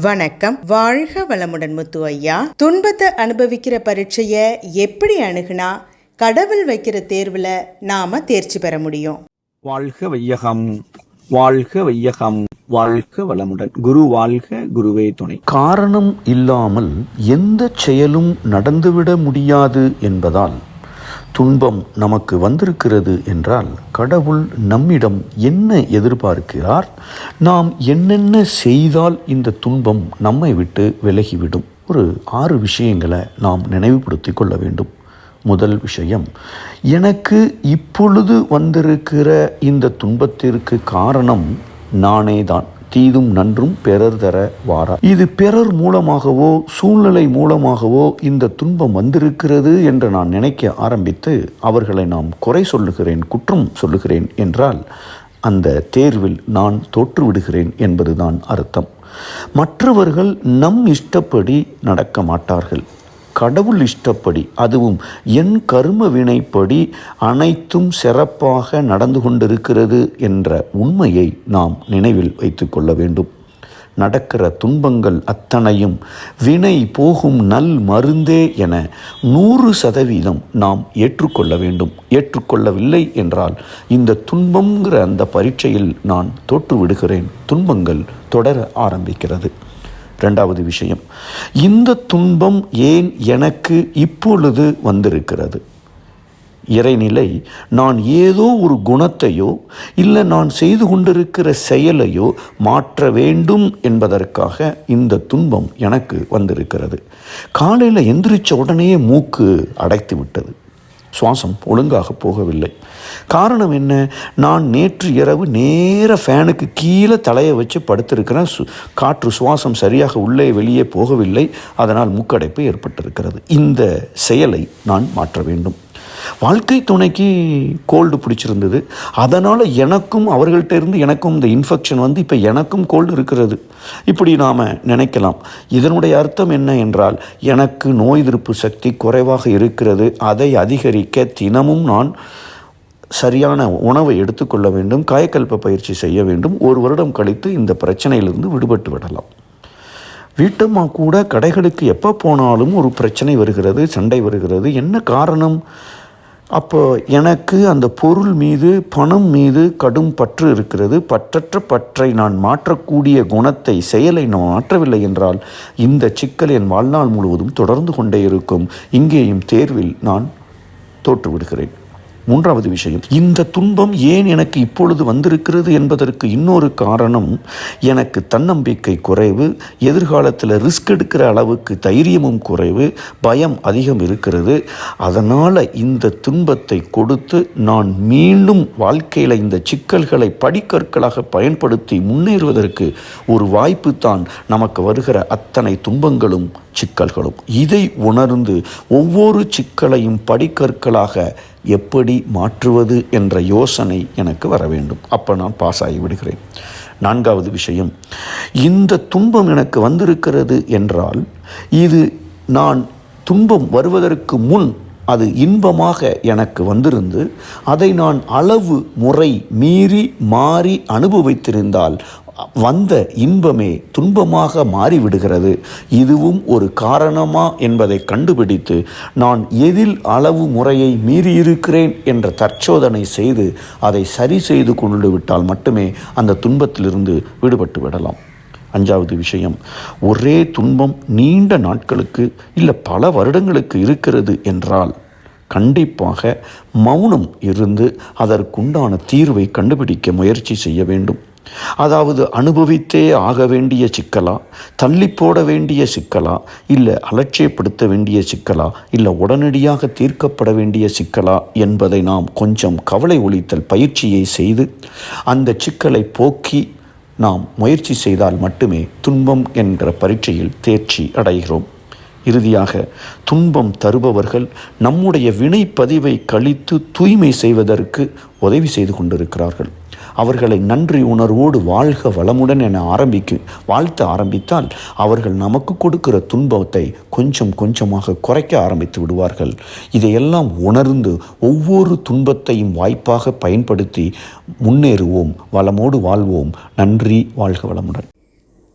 வணக்கம். வாழ்க வளமுடன் முத்து ஐயா. துன்பத்தை அனுபவிக்கிற பரீட்சைய எப்படி அணுகுனா கடவுள் வைக்கிற தேர்வுல நாம தேர்ச்சி பெற முடியும். வாழ்க வையகம் வாழ்க வையகம் வாழ்க வளமுடன். குரு வாழ்க குருவே துணை. காரணம் இல்லாமல் எந்த செயலும் நடந்துவிட முடியாது என்பதால் துன்பம் நமக்கு வந்திருக்கிறது என்றால் கடவுள் நம்மிடம் என்ன எதிர்பார்க்கிறார்? நாம் என்னென்ன செய்தால் இந்த துன்பம் நம்மை விட்டு விலகிவிடும்? ஒரு ஆறு விஷயங்களை நாம் நினைவுபடுத்தி கொள்ள வேண்டும். முதல் விஷயம் எனக்கு இப்பொழுது வந்திருக்கிற இந்த துன்பத்திற்கு காரணம் நானே தான் தீதும் நன்றும் பிறர் தர வாரா. இது பிறர் மூலமாகவோ சூழ்நிலை மூலமாகவோ இந்த துன்பம் வந்திருக்கிறது என்று நான் நினைக்க ஆரம்பித்து அவர்களை நாம் குறை சொல்லுகிறேன் குற்றம் சொல்லுகிறேன் என்றால் அந்த தேர்வில் நான் தோற்றுவிடுகிறேன் என்பதுதான் அர்த்தம். மற்றவர்கள் நம் இஷ்டப்படி நடக்க மாட்டார்கள். கடவுள் இஷ்டப்படி அதுவும் என் கரும வினைப்படி அனைத்தும் சிறப்பாக நடந்து கொண்டிருக்கிறது என்ற உண்மையை நாம் நினைவில் வைத்துக்கொள்ள வேண்டும். நடக்கிற துன்பங்கள் அத்தனையும் வினை போகும் நல் மருந்தே என நூறு சதவீதம் நாம் ஏற்றுக்கொள்ள வேண்டும். ஏற்றுக்கொள்ளவில்லை என்றால் இந்த துன்பங்கிற அந்த பரீட்சையில் நான் தோற்று விடுகிறேன் துன்பங்கள் தொடர ஆரம்பிக்கிறது. ரெண்டாவது விஷயம். இந்த துன்பம் ஏன் எனக்கு இப்பொழுது வந்திருக்கிறது? இறைநிலை நான் ஏதோ ஒரு குணத்தையோ இல்லை நான் செய்து கொண்டிருக்கிற செயலையோ மாற்ற வேண்டும் என்பதற்காக இந்த துன்பம் எனக்கு வந்திருக்கிறது. காலையில் எந்திரிச்ச உடனே மூக்கு அடைத்து விட்டது. சுவாசம் ஒழுங்காக போகவில்லை. காரணம் என்ன? நான் நேற்று இரவு நேர ஃபேனுக்கு கீழே தலையை வச்சு படுத்திருக்கிறேன். சு காற்று சுவாசம் சரியாக உள்ளே வெளியே போகவில்லை. அதனால் மூக்கடைப்பு ஏற்பட்டிருக்கிறது. இந்த செயலை நான் மாற்ற வேண்டும். வாழ்க்கை துணைக்கு கோல்டு பிடிச்சிருந்தது. அதனால் எனக்கும் அவர்கள்ட்ட இருந்து எனக்கும் இந்த இன்ஃபெக்ஷன் வந்து இப்போ எனக்கும் கோல்டு இருக்கிறது. இப்படி நாம் நினைக்கலாம். இதனுடைய அர்த்தம் என்ன என்றால் எனக்கு நோய் எதிர்ப்பு சக்தி குறைவாக இருக்கிறது. அதை அதிகரிக்க தினமும் நான் சரியான உணவை எடுத்துக்கொள்ள வேண்டும். காயக்கல்ப பயிற்சி செய்ய வேண்டும். ஒரு வருடம் கழித்து இந்த பிரச்சனையிலிருந்து விடுபட்டு விடலாம். வீட்டம்மா கூட கடைகளுக்கு எப்போ போனாலும் ஒரு பிரச்சனை வருகிறது சண்டை வருகிறது. என்ன காரணம்? அப்போ எனக்கு அந்த பொருள் மீது பணம் மீது கடும் பற்று இருக்கிறது. பற்றற்ற பற்றை நான் மாற்றக்கூடிய குணத்தை செயலை நான் மாற்றவில்லை என்றால் இந்த சிக்கல் என் வாழ்நாள் முழுவதும் தொடர்ந்து கொண்டே இருக்கும். இங்கேயும் தேர்வில் நான் தோற்றுவிடுகிறேன். மூன்றாவது விஷயம் இந்த துன்பம் ஏன் எனக்கு இப்பொழுது வந்திருக்கிறது என்பதற்கு இன்னொரு காரணம் எனக்கு தன்னம்பிக்கை குறைவு எதிர்காலத்தில் ரிஸ்க் எடுக்கிற அளவுக்கு தைரியமும் குறைவு பயம் அதிகம் இருக்கிறது. அதனால் இந்த துன்பத்தை கொடுத்து நான் மீண்டும் வாழ்க்கையில் இந்த சிக்கல்களை படிக்கற்களாக பயன்படுத்தி முன்னேறுவதற்கு ஒரு வாய்ப்பு தான் நமக்கு வருகிற அத்தனை துன்பங்களும் சிக்கல்களும். இதை உணர்ந்து ஒவ்வொரு சிக்கலையும் படிக்கற்களாக எப்படி மாற்றுவது என்ற யோசனை எனக்கு வர வேண்டும். அப்போ நான் பாஸ் ஆகி விடுகிறேன். நான்காவது விஷயம் இந்த துன்பம் எனக்கு வந்திருக்கிறது என்றால் இது நான் துன்பம் வருவதற்கு முன் அது இன்பமாக எனக்கு வந்திருந்து அதை நான் அளவு முறை மீறி மாறி அனுபவித்திருந்தால் வந்த இன்பமே துன்பமாக மாறிவிடுகிறது. இதுவும் ஒரு காரணமா என்பதை கண்டுபிடித்து நான் எதில் அளவு முறையை மீறியிருக்கிறேன் என்ற தற்சோதனை செய்து அதை சரி செய்து கொண்டு விட்டால் மட்டுமே அந்த துன்பத்திலிருந்து விடுபட்டு விடலாம். அஞ்சாவது விஷயம் ஒரே துன்பம் நீண்ட நாட்களுக்கு இல்லை பல வருடங்களுக்கு இருக்கிறது என்றால் கண்டிப்பாக மௌனம் இருந்து அதற்குண்டான தீர்வை கண்டுபிடிக்க முயற்சி செய்ய வேண்டும். அதாவது அனுபவித்தே ஆக வேண்டிய சிக்கலா? தள்ளி போட வேண்டிய சிக்கலா? இல்லை அலட்சியப்படுத்த வேண்டிய சிக்கலா? இல்லை உடனடியாக தீர்க்கப்பட வேண்டிய சிக்கலா? என்பதை நாம் கொஞ்சம் கவலை ஒழித்தல் பயிற்சியை செய்து அந்த சிக்கலை போக்கி நாம் முயற்சி செய்தால் மட்டுமே துன்பம் என்ற பரீட்சையில் தேர்ச்சி அடைகிறோம். இறுதியாக துன்பம் தருபவர்கள் நம்முடைய வினைப்பதிவை கழித்து தூய்மை செய்வதற்கு உதவி செய்து கொண்டிருக்கிறார்கள். அவர்களை நன்றி உணர்வோடு வாழ்க வளமுடன் என ஆரம்பிக்கு வாழ்த்த ஆரம்பித்தால் அவர்கள் நமக்கு கொடுக்கிற துன்பத்தை கொஞ்சம் கொஞ்சமாக குறைக்க ஆரம்பித்து விடுவார்கள். இதையெல்லாம் உணர்ந்து ஒவ்வொரு துன்பத்தையும் வாய்ப்பாக பயன்படுத்தி முன்னேறுவோம் வளமோடு வாழ்வோம். நன்றி வாழ்க வளமுடன்.